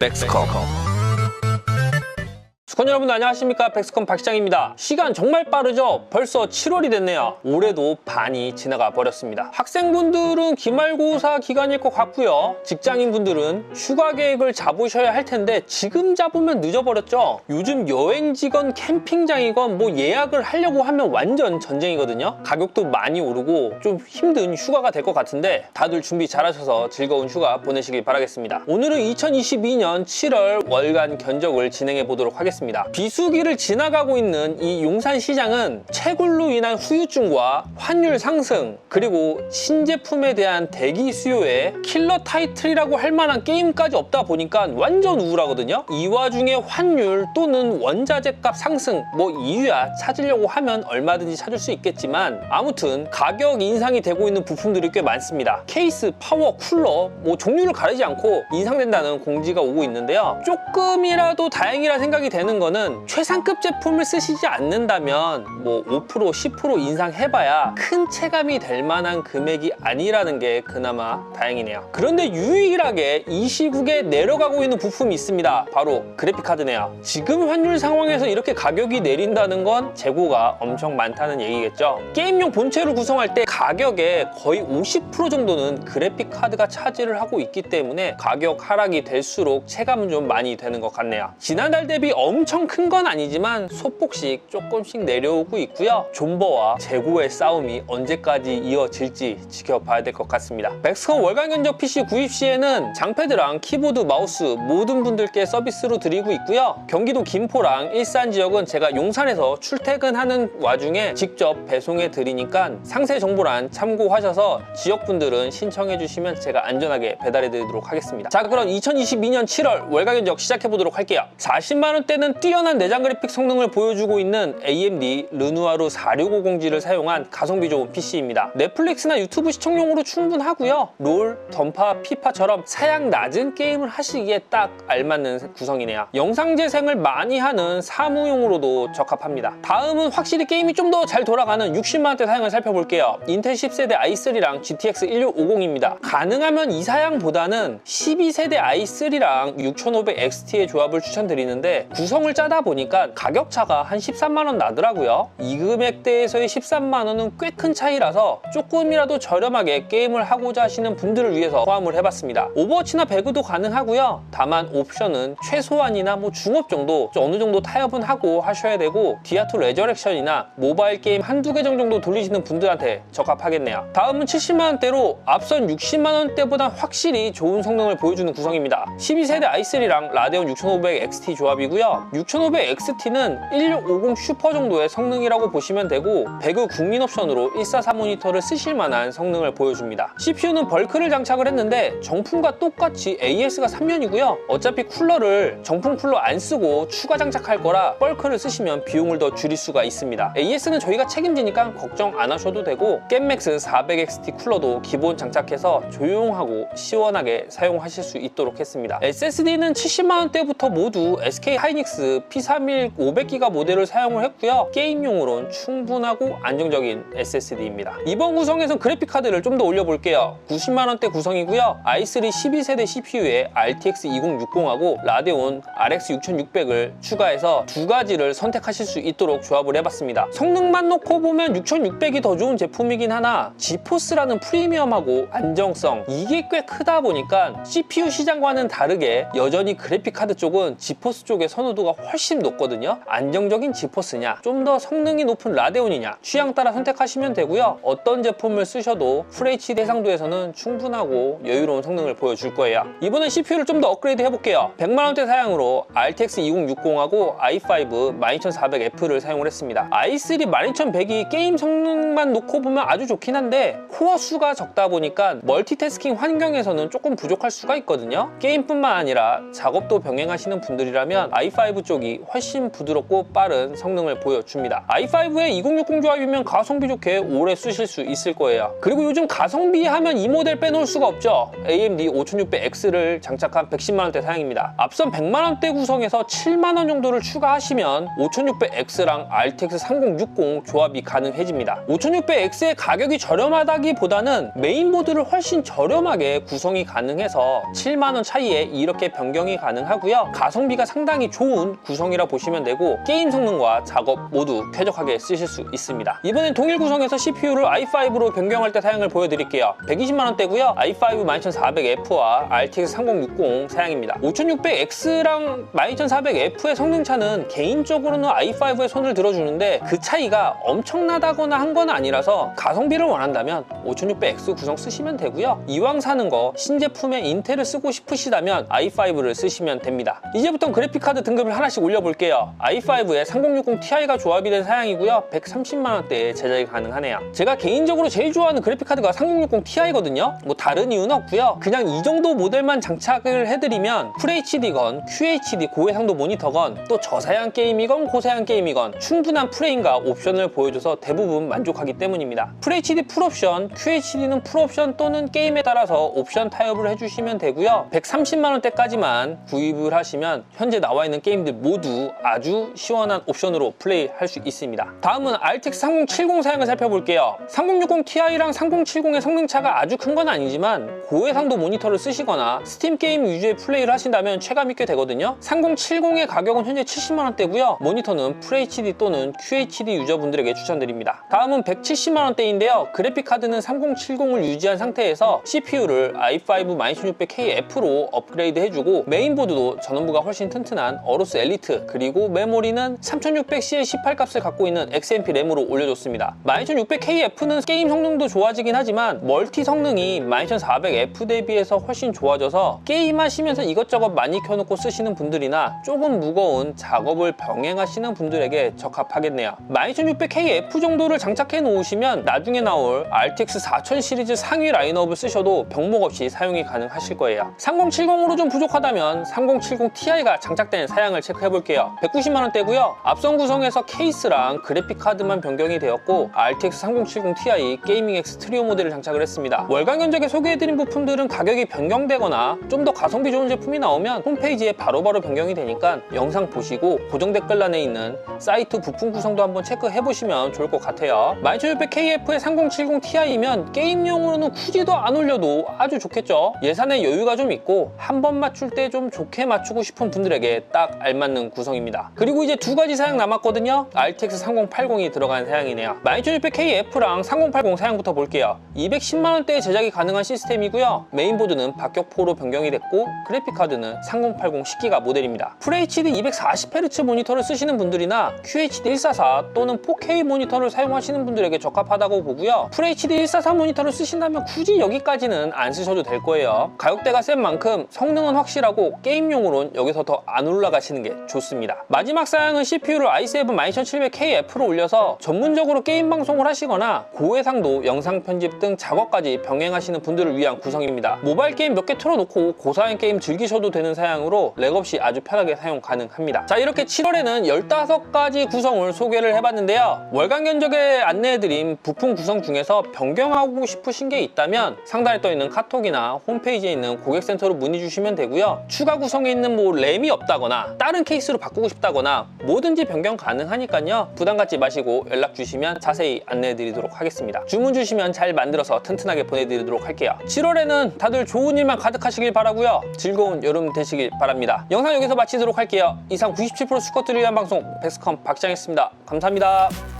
백스컴 수건 여러분 안녕하십니까? 백스컴 박시장입니다. 시간 정말 빠르죠? 벌써 7월이 됐네요. 올해도 반이 지나가 버렸습니다. 학생분들은 기말고사 기간일 것 같고요. 직장인분들은 휴가 계획을 잡으셔야 할 텐데 지금 잡으면 늦어버렸죠? 요즘 여행지건 캠핑장이건 뭐 예약을 하려고 하면 완전 전쟁이거든요. 가격도 많이 오르고 좀 힘든 휴가가 될 것 같은데 다들 준비 잘하셔서 즐거운 휴가 보내시길 바라겠습니다. 오늘은 2022년 7월 월간 견적을 진행해 보도록 하겠습니다 비수기를 지나가고 있는 이 용산 시장은 채굴로 인한 후유증과 환율 상승 그리고 신제품에 대한 대기 수요에 킬러 타이틀이라고 할 만한 게임까지 없다 보니까 완전 우울하거든요. 이 와중에 환율 또는 원자재 값 상승 뭐 이유야 찾으려고 하면 얼마든지 찾을 수 있겠지만 아무튼 가격 인상이 되고 있는 부품들이 꽤 많습니다. 케이스, 파워, 쿨러 뭐 종류를 가리지 않고 인상된다는 공지가 오고 있는데요. 조금이라도 다행이라 생각이 되는 거는 최상급 제품을 쓰시지 않는다면 뭐 5% 10% 인상해봐야 큰 체감이 될 만한 금액이 아니라는 게 그나마 다행이네요. 그런데 유일하게 이 시국에 내려가고 있는 부품이 있습니다. 바로 그래픽카드네요. 지금 환율 상황에서 이렇게 가격이 내린다는 건 재고가 엄청 많다는 얘기겠죠? 게임용 본체를 구성할 때 가격의 거의 50% 정도는 그래픽카드가 차지를 하고 있기 때문에 가격 하락이 될수록 체감은 좀 많이 되는 것 같네요. 지난달 대비 엄청 큰 건 아니지만 소폭씩 조금씩 내려오고 있고요. 존버와 재고의 싸움이 언제까지 이어질지 지켜봐야 될 것 같습니다. 백스컴 월간 견적 PC 구입 시에는 장패드랑 키보드 마우스 모든 분들께 서비스로 드리고 있고요. 경기도 김포랑 일산 지역은 제가 용산에서 출퇴근하는 와중에 직접 배송해 드리니까 상세 정보란 참고하셔서 지역분들은 신청해 주시면 제가 안전하게 배달해 드리도록 하겠습니다. 자 그럼 2022년 7월 월간 견적 시작해 보도록 할게요. 40만 원대는 뛰어난 내장 그래픽 성능을 보여주고 있는 AMD 르누아르 4650G를 사용한 가성비 좋은 PC입니다. 넷플릭스나 유튜브 시청용으로 충분하고요. 롤, 던파, 피파처럼 사양 낮은 게임을 하시기에 딱 알맞는 구성이네요. 영상 재생을 많이 하는 사무용으로도 적합합니다. 다음은 확실히 게임이 좀 더 잘 돌아가는 60만원대 사양을 살펴볼게요. 인텔 10세대 i3랑 GTX 1650입니다. 가능하면 이 사양보다는 12세대 i3랑 6500XT의 조합을 추천드리는데 구성 을 짜다 보니까 가격 차가 한 13만원 나더라고요. 이 금액대에서의 13만원은 꽤 큰 차이라서 조금이라도 저렴하게 게임을 하고자 하시는 분들을 위해서 포함을 해봤습니다. 오버워치나 배그도 가능하고요. 다만 옵션은 최소한이나 뭐 중업 정도 어느 정도 타협은 하고 하셔야 되고 디아2 레저렉션이나 모바일 게임 한두 개 정도 돌리시는 분들한테 적합하겠네요. 다음은 70만원대로 앞선 60만원대보다 확실히 좋은 성능을 보여주는 구성입니다. 12세대 i3랑 라데온 6500XT 조합이고요. 6500XT는 1650 슈퍼 정도의 성능이라고 보시면 되고 배그 국민 옵션으로 144 모니터를 쓰실 만한 성능을 보여줍니다. CPU는 벌크를 장착을 했는데 정품과 똑같이 AS가 3년이고요. 어차피 쿨러를 정품 쿨러 안 쓰고 추가 장착할 거라 벌크를 쓰시면 비용을 더 줄일 수가 있습니다. AS는 저희가 책임지니까 걱정 안 하셔도 되고 겜맥스 400XT 쿨러도 기본 장착해서 조용하고 시원하게 사용하실 수 있도록 했습니다. SSD는 70만원대부터 모두 SK 하이닉스 P31 500기가 모델을 사용을 했고요. 게임용으로는 충분하고 안정적인 SSD입니다. 이번 구성에선 그래픽카드를 좀 더 올려볼게요. 90만원대 구성이고요. i3 12세대 CPU에 RTX 2060하고 라데온 RX 6600을 추가해서 두 가지를 선택하실 수 있도록 조합을 해봤습니다. 성능만 놓고 보면 6600이 더 좋은 제품이긴 하나 지포스라는 프리미엄하고 안정성 이게 꽤 크다 보니까 CPU 시장과는 다르게 여전히 그래픽카드 쪽은 지포스 쪽의 선호 도가 훨씬 높거든요. 안정적인 지포스냐, 좀 더 성능이 높은 라데온이냐 취향 따라 선택하시면 되고요. 어떤 제품을 쓰셔도 FHD 해상도에서는 충분하고 여유로운 성능을 보여줄 거예요. 이번엔 CPU를 좀 더 업그레이드 해볼게요. 100만원대 사양으로 RTX 2060하고 i5 12400F를 사용을 했습니다. i3 12100이 게임 성능만 놓고 보면 아주 좋긴 한데 코어 수가 적다 보니까 멀티태스킹 환경에서는 조금 부족할 수가 있거든요. 게임뿐만 아니라 작업도 병행하시는 분들이라면 i5 i5 쪽이 훨씬 부드럽고 빠른 성능을 보여줍니다. i5의 2060 조합이면 가성비 좋게 오래 쓰실 수 있을 거예요. 그리고 요즘 가성비 하면 이 모델 빼놓을 수가 없죠. AMD 5600X를 장착한 110만원대 사양입니다. 앞선 100만원대 구성에서 7만원 정도를 추가하시면 5600X랑 RTX 3060 조합이 가능해집니다. 5600X의 가격이 저렴하다기보다는 메인보드를 훨씬 저렴하게 구성이 가능해서 7만원 차이에 이렇게 변경이 가능하고요. 가성비가 상당히 좋은 구성이라 보시면 되고 게임 성능과 작업 모두 쾌적하게 쓰실 수 있습니다. 이번엔 동일 구성에서 CPU를 i5로 변경할 때 사양을 보여드릴게요. 120만원대고요. i5 12400F와 RTX 3060 사양입니다. 5600X랑 12400F의 성능 차는 개인적으로는 i5에 손을 들어주는데 그 차이가 엄청나다거나 한 건 아니라서 가성비를 원한다면 5600X 구성 쓰시면 되고요. 이왕 사는 거 신제품에 인텔을 쓰고 싶으시다면 i5를 쓰시면 됩니다. 이제부터 그래픽카드 등급을 하나씩 올려볼게요. i5에 3060 Ti가 조합이 된 사양이고요. 130만원대에 제작이 가능하네요. 제가 개인적으로 제일 좋아하는 그래픽카드가 3060 Ti거든요. 뭐 다른 이유는 없고요. 그냥 이 정도 모델만 장착을 해드리면 FHD건 QHD 고해상도 모니터건 또 저사양 게임이건 고사양 게임이건 충분한 프레임과 옵션을 보여줘서 대부분 만족하기 때문입니다. FHD 풀옵션, QHD는 풀옵션 또는 게임에 따라서 옵션 타협을 해주시면 되고요. 130만원대까지만 구입을 하시면 현재 나와 있는 게임 들 모두 아주 시원한 옵션으로 플레이할 수 있습니다. 다음은 RTX 3070 사양을 살펴볼게요. 3060 Ti랑 3070의 성능 차가 아주 큰 건 아니지만 고해상도 모니터를 쓰시거나 스팀 게임 위주의 플레이를 하신다면 체감 있게 되거든요. 3070의 가격은 현재 70만원대고요. 모니터는 FHD 또는 QHD 유저분들에게 추천드립니다. 다음은 170만원대인데요. 그래픽카드는 3070을 유지한 상태에서 CPU를 i5 12600KF로 업그레이드 해주고 메인보드도 전원부가 훨씬 튼튼한 어로스 엘리트 그리고 메모리는 3600CL 18 값을 갖고 있는 XMP 램으로 올려줬습니다. 12600KF는 게임 성능도 좋아지긴 하지만 멀티 성능이 12400F 대비해서 훨씬 좋아져서 게임하시면서 이것저것 많이 켜놓고 쓰시는 분들이나 조금 무거운 작업을 병행하시는 분들에게 적합하겠네요. 12600KF 정도를 장착해 놓으시면 나중에 나올 RTX 4000 시리즈 상위 라인업을 쓰셔도 병목 없이 사용이 가능하실 거예요. 3070으로 좀 부족하다면 3070 Ti가 장착된 사양을 체크해 볼게요. 190만원대고요. 앞선 구성에서 케이스랑 그래픽 카드만 변경이 되었고 RTX 3070 Ti 게이밍 X 트리오 모델을 장착을 했습니다. 월간 견적에 소개해드린 부품들은 가격이 변경되거나 좀 더 가성비 좋은 제품이 나오면 홈페이지에 바로 바로 변경이 되니까 영상 보시고 고정 댓글란에 있는 사이트 부품 구성도 한번 체크해 보시면 좋을 것 같아요. 12600KF의 3070 Ti이면 게임용으로는 굳이도 안 올려도 아주 좋겠죠. 예산에 여유가 좀 있고 한 번 맞출 때 좀 좋게 맞추고 싶은 분들에게 딱 알맞는 구성입니다. 그리고 이제 두 가지 사양 남았거든요. RTX 3080이 들어간 사양이네요. 12600KF랑 3080 사양부터 볼게요. 210만원대에 제작이 가능한 시스템이고요. 메인보드는 박격포로 변경이 됐고 그래픽카드는 3080 10기가 모델입니다. FHD 240Hz 모니터를 쓰시는 분들이나 QHD 144 또는 4K 모니터를 사용하시는 분들에게 적합하다고 보고요. FHD 144 모니터를 쓰신다면 굳이 여기까지는 안 쓰셔도 될 거예요. 가격대가 센 만큼 성능은 확실하고 게임용으로는 여기서 더 안 올라가시는 게 좋습니다. 마지막 사양은 CPU를 i7 12700KF로 올려서 전문적으로 게임 방송을 하시거나 고해상도 영상 편집 등 작업까지 병행하시는 분들을 위한 구성입니다. 모바일 게임 몇 개 틀어놓고 고사양 게임 즐기셔도 되는 사양으로 렉 없이 아주 편하게 사용 가능합니다. 자 이렇게 7월에는 15가지 구성을 소개를 해봤는데요. 월간 견적에 안내해드린 부품 구성 중에서 변경하고 싶으신 게 있다면 상단에 떠있는 카톡이나 홈페이지에 있는 고객센터로 문의 주시면 되고요. 추가 구성에 있는 뭐 램이 없다거나 다른 케이스로 바꾸고 싶다거나 뭐든지 변경 가능하니까요. 부담 갖지 마시고 연락 주시면 자세히 안내해 드리도록 하겠습니다. 주문 주시면 잘 만들어서 튼튼하게 보내드리도록 할게요. 7월에는 다들 좋은 일만 가득하시길 바라고요. 즐거운 여름 되시길 바랍니다. 영상 여기서 마치도록 할게요. 이상 97% 수컷들을 위한 방송 백스컴 박장이었습니다. 감사합니다.